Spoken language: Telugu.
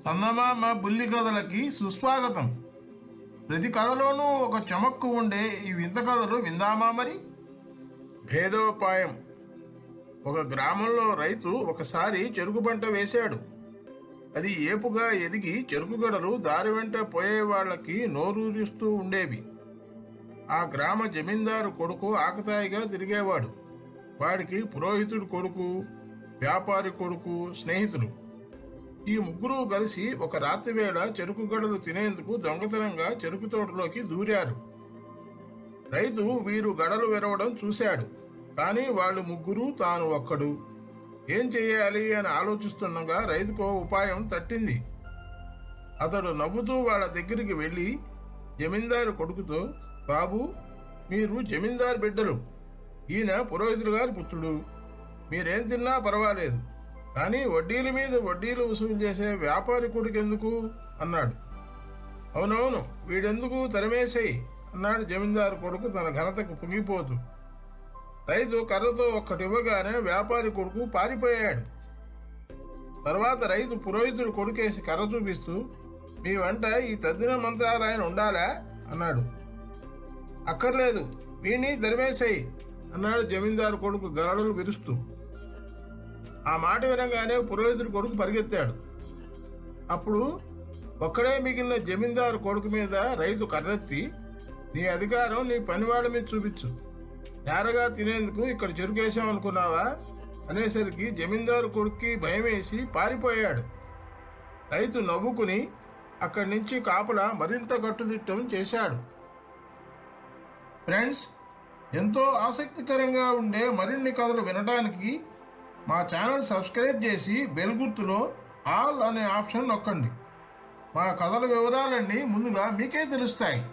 చందమామ బుల్లి కథలకి సుస్వాగతం. ప్రతి కథలోనూ ఒక చమక్కు ఉండే ఈ వింత కథలు విందామా మరి? భేదోపాయం. ఒక గ్రామంలో రైతు ఒకసారి చెరుకు పంట వేశాడు. అది ఏపుగా ఎదిగి చెరుకు గడలు దారి వెంట పోయే వాళ్ళకి నోరూరిస్తూ ఉండేవి. ఆ గ్రామ జమీందారు కొడుకు ఆకతాయిగా తిరిగేవాడు. వాడికి పురోహితుడు కొడుకు వ్యాపారి కొడుకు స్నేహితులు. ఈ ముగ్గురు కలిసి ఒక రాత్రి వేళ చెరుకు గడలు తినేందుకు దొంగతనంగా చెరుకు తోటలోకి దూరారు. రైతు వీరు గడలు విరవడం చూశాడు. కానీ వాళ్ళు ముగ్గురు తాను ఒక్కడు. ఏం చేయాలి అని ఆలోచిస్తుండగా రైతుకో ఉపాయం తట్టింది. అతడు నవ్వుతూ వాళ్ళ దగ్గరికి వెళ్ళి జమీందారు కొడుకుతో బాబు మీరు జమీందారు బిడ్డలు. ఈయన పురోహితులు గారి పుత్రుడు. మీరేం తిన్నా పర్వాలేదు. కానీ వడ్డీల మీద వడ్డీలు వసూలు చేసే వ్యాపారి కొడుకెందుకు? అన్నాడు. అవునవును వీడెందుకు తరిమేసేయి? అన్నాడు జమీందారు కొడుకు తన ఘనతకు పొంగిపోతూ రైతు కర్రతో ఒక్కటివ్వగానే వ్యాపారి కొడుకు పారిపోయాడు. తర్వాత రైతు పురోహితుడు కొడుకేసి కర్ర చూపిస్తూ మీ వెంట ఈ తద్దిన మంత్రాలయన ఉండాలా? అన్నాడు. అక్కర్లేదు వీణ్ణి తరిమేసేయి అన్నాడు జమీందారు కొడుకు గరడులు విరుస్తూ. ఆ మాట వినగానే పురోహితుడి కొడుకు పరిగెత్తాడు. అప్పుడు ఒక్కడే మిగిలిన జమీందారు కొడుకు మీద రైతు కర్రెత్తి నీ అధికారం నీ పనివాడి మీద చూపించు. నేరగా తినేందుకు ఇక్కడ చెరుకేశాం అనుకున్నావా? అనేసరికి జమీందారు కొడుక్కి భయమేసి పారిపోయాడు. రైతు నవ్వుకుని అక్కడి నుంచి కాపలా మరింత గట్టుదిట్టం చేశాడు. ఫ్రెండ్స్ ఎంతో ఆసక్తికరంగా ఉండే మరిన్ని కథలు వినడానికి మా ఛానల్ సబ్స్క్రైబ్ చేసి బెల్ గుర్తులో ఆల్ అనే ఆప్షన్ నొక్కండి. మా కథల వివరాలన్నీ ముందుగా మీకే తెలుస్తాయి.